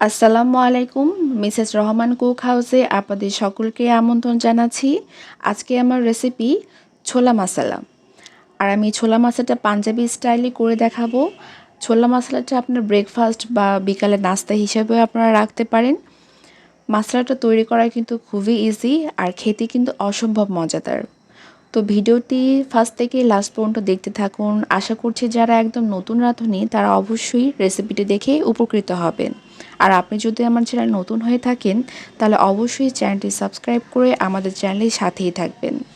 আসসালামু আলাইকুম, Mrs Rahman cook হাউসে আপনাদের সকলকে আমন্ত্রণ জানাচ্ছি। আজকে আমার রেসিপি ছোলা মশলা। আর আমি ছোলা মশলাটা পাঞ্জাবি স্টাইলে করে দেখাবো। ছোলা মশলাটা আপনার ব্রেকফাস্ট বা বিকালে নাস্তা হিসেবেও আপনারা রাখতে পারেন। মশলাটা তৈরি করা কিন্তু খুবই ইজি আর খেতে কিন্তু অসম্ভব মজাদার। তো ভিডিওটি ফার্স্ট থেকে লাস্ট পর্যন্ত দেখতে থাকুন। আশা করছি যারা একদম নতুন রাঁধুনি, তারা অবশ্যই রেসিপিটি দেখে উপকৃত হবেন। আর আপনি যদি আমার চ্যানেল নতুন হয়ে থাকেন, তাহলে অবশ্যই চ্যানেলটি সাবস্ক্রাইব করে আমাদের চ্যানেলের সাথেই থাকবেন।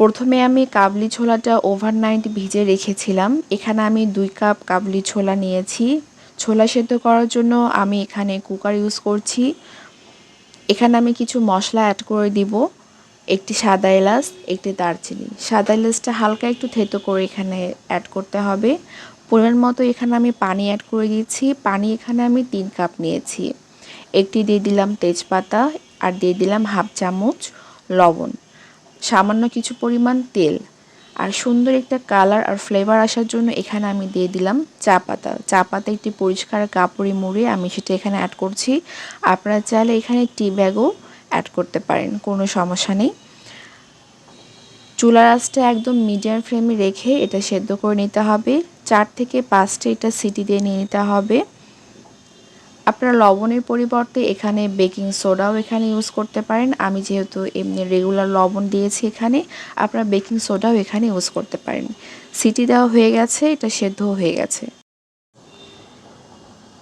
প্রথমে আমি কাবলি ছোলাটা ওভারনাইট ভিজে রেখেছিলাম। এখানে আমি দুই কাপ কাবলি ছোলা নিয়েছি। ছোলা সেদ্ধ করার জন্য আমি এখানে কুকার ইউজ করছি। এখানে আমি কিছু মশলা অ্যাড করে দিব। একটি সাদা এলাচ, একটি দারচিনি। সাদা এলাচটা হালকা একটু থেতো করে এখানে অ্যাড করতে হবে। পরিমাণ মতো এখানে আমি পানি অ্যাড করে দিচ্ছি পানি এখানে আমি তিন কাপ নিয়েছি। একটি দিয়ে দিলাম তেজপাতা আর দিয়ে দিলাম হাফ চামচ লবণ। সামান্য কিছু পরিমাণ তেল আর সুন্দর একটা কালার আর ফ্লেভার আসার জন্য এখানে আমি দিয়ে দিলাম চা পাতা। চা পাতা একটি পরিষ্কার কাপড়ে মুড়ে আমি সেটা এখানে অ্যাড করছি। আপনারা চাইলে এখানে টি ব্যাগও অ্যাড করতে পারেন, কোনো সমস্যা নেই। চুলা আঁচটা একদম মিডিয়াম ফ্লেমে রেখে এটা সেদ্ধ করে নিতে হবে। চার থেকে পাঁচটা এটা সিটি দিয়ে নিয়ে নিতে হবে। আপনারা লবণের পরিবর্তে এখানে বেকিং সোডাও এখানে ইউজ করতে পারেন। আমি যেহেতু এমনি রেগুলার লবণ দিয়েছি এখানে, আপনারা বেকিং সোডাও এখানে ইউজ করতে পারেন। সিটি দেওয়া হয়ে গেছে, এটা সেদ্ধ হয়ে গেছে।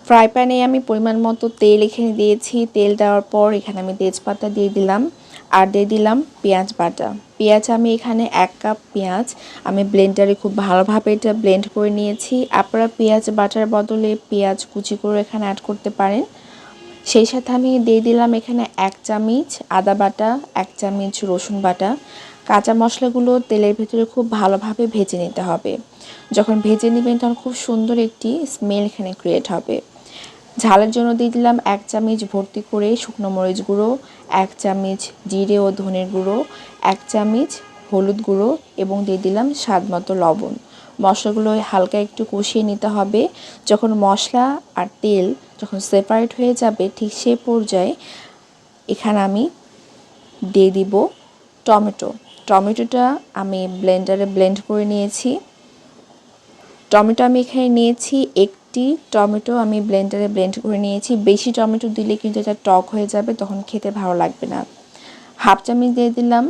ফ্রাই প্যানে আমি পরিমাণ মতো তেল এখানে দিয়েছি। তেল দেওয়ার পর এখানে আমি তেজপাতা দিয়ে দিলাম। আর দিয়ে দিলাম পেঁয়াজ বাটা। পেঁয়াজ আমি এখানে এক কাপ পেঁয়াজ। আমি ব্লেন্ডারে খুব ভালোভাবে এটা ব্লেন্ড করে নিয়েছি। আপনারা পেঁয়াজ বাটার বদলে পেঁয়াজ কুচি করে এখানে অ্যাড করতে পারেন। সেই সাথে আমি দিয়ে দিলাম এখানে এক চামচ আদা বাটা, এক চামচ রসুন বাটা। কাঁচা মশলাগুলো তেলের ভেতরে খুব ভালোভাবে ভেজে নিতে হবে। যখন ভেজে নেবেন তখন খুব সুন্দর একটি স্মেল এখানে ক্রিয়েট হবে। ঝালের জন্য দিয়ে দিলাম এক চামচ ভর্তি করে শুকনো মরিচ গুঁড়ো, এক চামচ জিরে ও ধনের গুঁড়ো, এক চামচ হলুদ গুঁড়ো এবং দিয়ে দিলাম স্বাদ মতো লবণ। মশলাগুলো হালকা একটু কষিয়ে নিতে হবে। যখন মশলা আর তেল যখন সেপারেট হয়ে যাবে ঠিক সেই পর্যায়ে এখানে আমি দিয়ে দিব টমেটো। টমেটোটা আমি ব্লেন্ডারে ব্লেন্ড করে নিয়েছি। টমেটো আমি এখানে নিয়েছি এক একটি টমেটো আমি ব্লেন্ডারে ব্লেন্ড করে নিয়েছি। বেশি টমেটো দিলে কিন্তু এটা টক হয়ে যাবে, তখন খেতে ভালো লাগবে না। হাফ চামচ দিয়ে দিলাম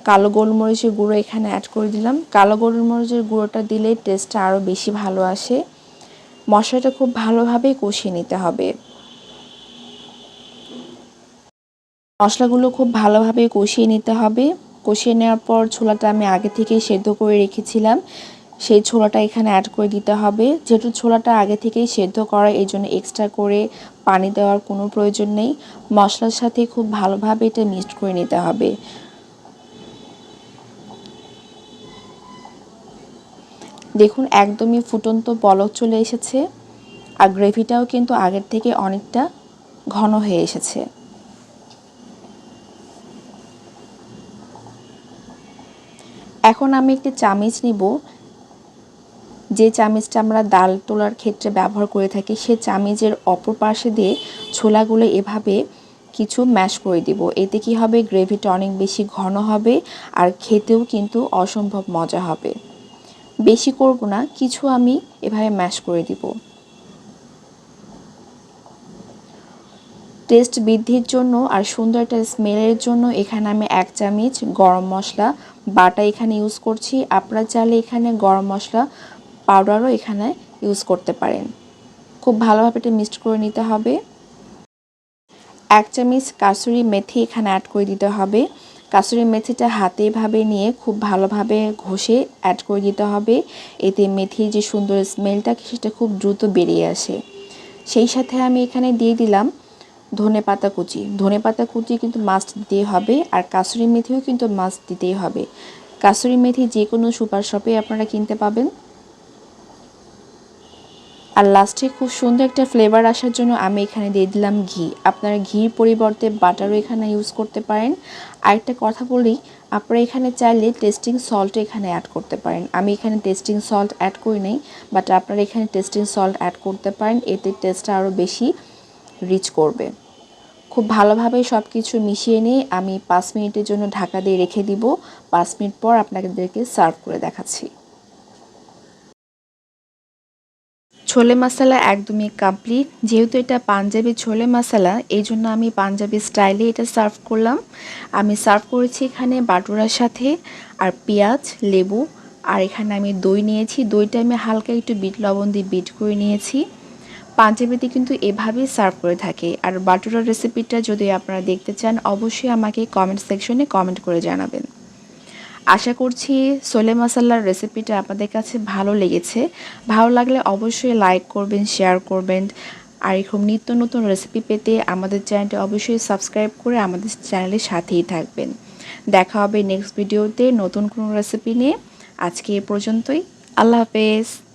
কালো গোলমরিচের গুঁড়ো এখানে অ্যাড করে দিলাম। কালো গোলমরিচের গুঁড়োটা দিলে টেস্টটা আরও বেশি ভালো আসে। মশলাটা খুব ভালোভাবে কষিয়ে নিতে হবে। মশলাগুলো খুব ভালোভাবে কষিয়ে নিতে হবে। কষিয়ে নেওয়ার পর ছোলাটা আমি আগে থেকে সেদ্ধ করে রেখেছিলাম। সেই ছোলাটা এখানে অ্যাড করে দিতে হবে। যেহেতু ছোলাটা আগে থেকেই সেদ্ধ করা, এই জন্য এক্সট্রা করে পানি দেওয়ার কোনো প্রয়োজন নেই। মশলার সাথে খুব ভালোভাবে এটা মিক্সড করে নিতে হবে। দেখুন, একদমই ফুটন্ত বলক চলে এসেছে আর গ্রেভিটাও কিন্তু আগের থেকে অনেকটা ঘন হয়ে এসেছে। এখন আমি একটি চামিচ নিব। যে চামিচটা আমরা ডাল তোলার ক্ষেত্রে ব্যবহার করে থাকি, সে চামিচের অপর পাশে দিয়ে ছোলাগুলো এভাবে কিছু ম্যাশ করে দিব। এতে কি হবে? গ্রেভিটা অনেক বেশি ঘন হবে আর খেতেও কিন্তু অসম্ভব মজা হবে। বেশি করব না, কিছু আমি এভাবে ম্যাশ করে দিব। টেস্ট বৃদ্ধির জন্য আর সুন্দর একটা স্মেলের জন্য এখানে আমি এক চামচ গরম মশলা, বাটা এখানে ইউজ করছি। আপনারা চাইলে এখানে গরম মশলা পাউডারও এখানে ইউজ করতে পারেন। খুব ভালোভাবে এটা মিক্সড করে নিতে হবে। এক চামচ কাসুরি মেথি এখানে অ্যাড করে দিতে হবে। কাসুরি মেথিটা হাতে ভাবে নিয়ে খুব ভালোভাবে ঘষে অ্যাড করে দিতে হবে। এতে মেথির যে সুন্দর স্মেলটা সেটা খুব দ্রুত বেরিয়ে আসে। সেই সাথে আমি এখানে দিয়ে দিলাম ধনে পাতা কুচি। ধনে পাতা কুচি কিন্তু মাস্ট দিতেই হবে আর কাসুরি মেথিও কিন্তু মাস্ট দিতেই হবে। কাসুরি মেথি যে কোনো সুপার শপে আপনারা কিনতে পাবেন। আর লাস্টে খুব সুন্দর একটা ফ্লেভার আসার জন্য আমি এখানে দিয়ে দিলাম ঘি। আপনারা ঘির পরিবর্তে বাটারও এখানে ইউজ করতে পারেন। আরেকটা কথা বলি, আপনারা এখানে চাইলে টেস্টিং সল্ট এখানে অ্যাড করতে পারেন। আমি এখানে টেস্টিং সল্ট অ্যাড করি নাই বাট আপনারা এখানে টেস্টিং সল্ট অ্যাড করতে পারেন। এতে টেস্টটা আরও বেশি রিচ করবে। খুব ভালোভাবে সব কিছু মিশিয়ে নিয়ে আমি পাঁচ মিনিটের জন্য ঢাকা দিয়ে রেখে দিব। পাঁচ মিনিট পর আপনাদেরকে সার্ভ করে দেখাচ্ছি। ছোলে মশলা একদমই কমপ্লিট যেহেতু এটা পাঞ্জাবি ছোলে মশলা, এই জন্য আমি পাঞ্জাবি স্টাইলে এটা সার্ভ করলাম। আমি সার্ভ করেছি এখানে বাটুরার সাথে আর পেঁয়াজ, লেবু, আর এখানে আমি দই নিয়েছি। দইটা আমি হালকা একটু বিট, লবণ দিয়ে বিট করে নিয়েছি। পাঞ্জাবিতে কিন্তু এভাবেই সার্ভ করে থাকে। আর বাটুরার রেসিপিটা যদি আপনারা দেখতে চান, অবশ্যই আমাকে কমেন্ট সেকশনে কমেন্ট করে জানাবেন। আশা করছি সোলে মশালার রেসিপিটা আপনাদের কাছে ভালো লেগেছে। ভালো লাগলে অবশ্যই লাইক করবেন, শেয়ার করবেন। আর এরকম নিত্য নতুন রেসিপি পেতে আমাদের চ্যানেলটি অবশ্যই সাবস্ক্রাইব করে আমাদের চ্যানেলের সাথেই থাকবেন। দেখা হবে নেক্সট ভিডিওতে নতুন কোনো রেসিপি নিয়ে। আজকে এ পর্যন্তই। আল্লাহ হাফেজ।